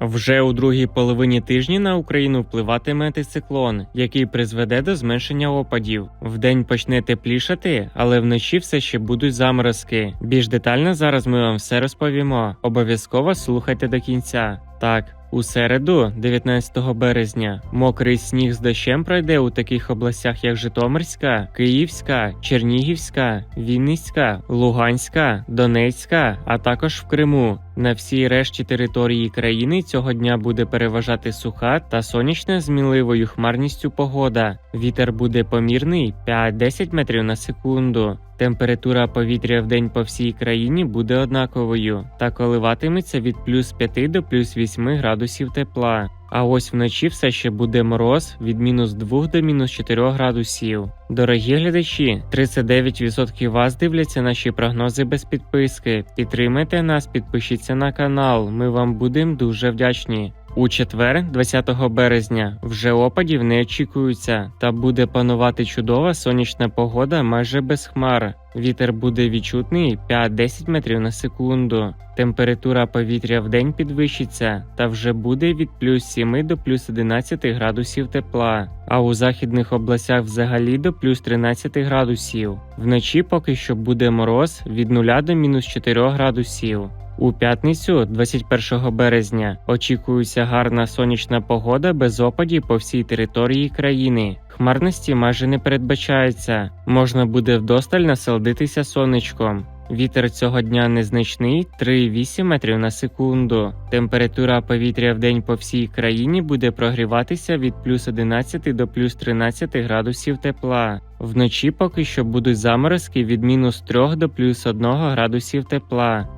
Вже у другій половині тижня на Україну впливатиме антициклон, який призведе до зменшення опадів. Вдень почне теплішати, але вночі все ще будуть заморозки. Більш детально зараз ми вам все розповімо. Обов'язково слухайте до кінця. Так. У середу, 19 березня, мокрий сніг з дощем пройде у таких областях, як Житомирська, Київська, Чернігівська, Вінницька, Луганська, Донецька, а також в Криму. На всій решті території країни цього дня буде переважати суха та сонячна з хмарністю погода. Вітер буде помірний 5-10 метрів на секунду. Температура повітря в день по всій країні буде однаковою та коливатиметься від плюс 5 до плюс 8 градусів тепла. А ось вночі все ще буде мороз від мінус 2 до мінус 4 градусів. Дорогі глядачі, 39% вас дивляться наші прогнози без підписки. Підтримайте нас, підпишіться на канал. Ми вам будемо дуже вдячні. У четвер, 20 березня, вже опадів не очікується, та буде панувати чудова сонячна погода майже без хмар. Вітер буде відчутний 5-10 метрів на секунду. Температура повітря в день підвищиться та вже буде від плюс 7 до плюс 11 градусів тепла, а у західних областях взагалі до плюс 13 градусів. Вночі поки що буде мороз від 0 до мінус 4 градусів. У п'ятницю, 21 березня, очікується гарна сонячна погода без опадів по всій території країни. Хмарності майже не передбачається. Можна буде вдосталь насолодитися сонечком. Вітер цього дня незначний 3,8 метрів на секунду. Температура повітря в день по всій країні буде прогріватися від плюс 11 до плюс 13 градусів тепла. Вночі поки що будуть заморозки від мінус 3 до плюс 1 градусів тепла.